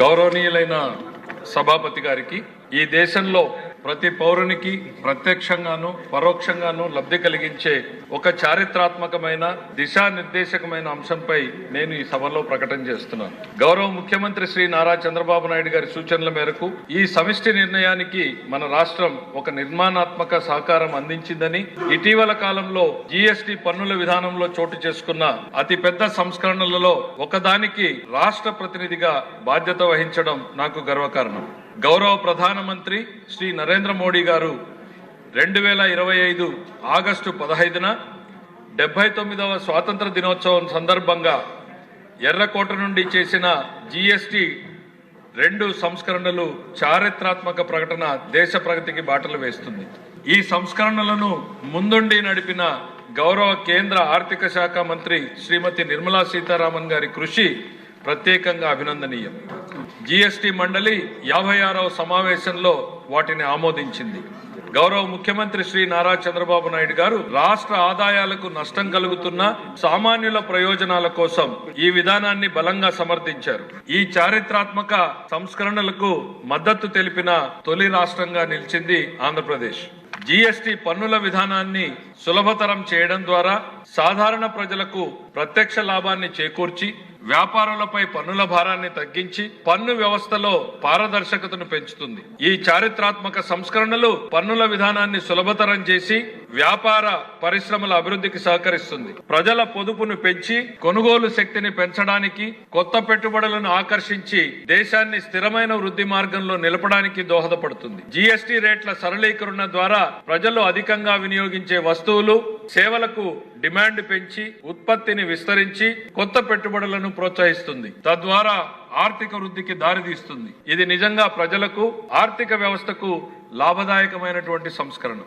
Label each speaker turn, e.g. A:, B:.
A: గౌరవనీయులైన సభాపతి గారికి ఈ దేశంలో ప్రతి పౌరునికి ప్రత్యక్షంగాను పరోక్షంగాను లబ్ధి కలిగించే ఒక చారిత్రాత్మకమైన దిశానిర్దేశకమైన అంశంపై నేను ఈ సభలో ప్రకటన చేస్తున్నాను. గౌరవ ముఖ్యమంత్రి శ్రీ నారా చంద్రబాబు నాయుడు గారి సూచనల మేరకు ఈ సమిష్టి నిర్ణయానికి మన రాష్ట్రం ఒక నిర్మాణాత్మక సహకారం అందించిందని ఇటీవల కాలంలో జీఎస్టీ పన్నుల విధానంలో చోటు చేసుకున్న అతి పెద్ద సంస్కరణలలో ఒకదానికి రాష్ట్ర ప్రతినిధిగా బాధ్యత వహించడం నాకు గర్వకారణం. గౌరవ ప్రధానమంత్రి శ్రీ నరేంద్ర నరేంద్ర మోడీ గారు రెండు వేల ఇరవై ఐదు ఆగస్టు పదహైదున డెబ్బై తొమ్మిదవ స్వాతంత్ర దినోత్సవం సందర్భంగా ఎర్రకోట నుండి చేసిన జిఎస్టి రెండు సంస్కరణలు చారిత్రాత్మక ప్రకటన దేశ ప్రగతికి బాటలు వేస్తుంది. ఈ సంస్కరణలను ముందుండి నడిపిన గౌరవ కేంద్ర ఆర్థిక శాఖ మంత్రి శ్రీమతి నిర్మలా సీతారామన్ గారి కృషి ప్రత్యేకంగా అభినందనీయం. జీఎస్టీ మండలి యాభై ఆరవ సమావేశంలో వాటిని ఆమోదించింది. గౌరవ ముఖ్యమంత్రి శ్రీ నారా చంద్రబాబు నాయుడు గారు రాష్ట్ర ఆదాయాలకు నష్టం కలుగుతున్న సామాన్యుల ప్రయోజనాల కోసం ఈ విధానాన్ని బలంగా సమర్థించారు. ఈ చారిత్రాత్మక సంస్కరణలకు మద్దతు తెలిపిన తొలి రాష్ట్రంగా నిలిచింది ఆంధ్రప్రదేశ్. జీఎస్టీ పన్నుల విధానాన్ని సులభతరం చేయడం ద్వారా సాధారణ ప్రజలకు ప్రత్యక్ష లాభాన్ని చేకూర్చి వ్యాపారులపై పన్నుల భారాన్ని తగ్గించి పన్ను వ్యవస్థలో పారదర్శకతను పెంచుతుంది. ఈ చారిత్రాత్మక సంస్కరణలు పన్నుల విధానాన్ని సులభతరం చేసి వ్యాపార పరిశ్రమల అభివృద్ధికి సహకరిస్తుంది. ప్రజల పొదుపును పెంచి కొనుగోలు శక్తిని పెంచడానికి కొత్త పెట్టుబడులను ఆకర్షించి దేశాన్ని స్థిరమైన వృద్ధి మార్గంలో నిలపడానికి దోహదపడుతుంది. జీఎస్టీ రేట్ల సరళీకరణ ద్వారా ప్రజలు అధికంగా వినియోగించే వస్తువులు సేవలకు డిమాండ్ పెంచి ఉత్పత్తిని విస్తరించి కొత్త పెట్టుబడులను ప్రోత్సహిస్తుంది. తద్వారా ఆర్థిక వృద్ధికి దారితీస్తుంది. ఇది నిజంగా ప్రజలకు ఆర్థిక వ్యవస్థకు లాభదాయకమైనటువంటి సంస్కరణ.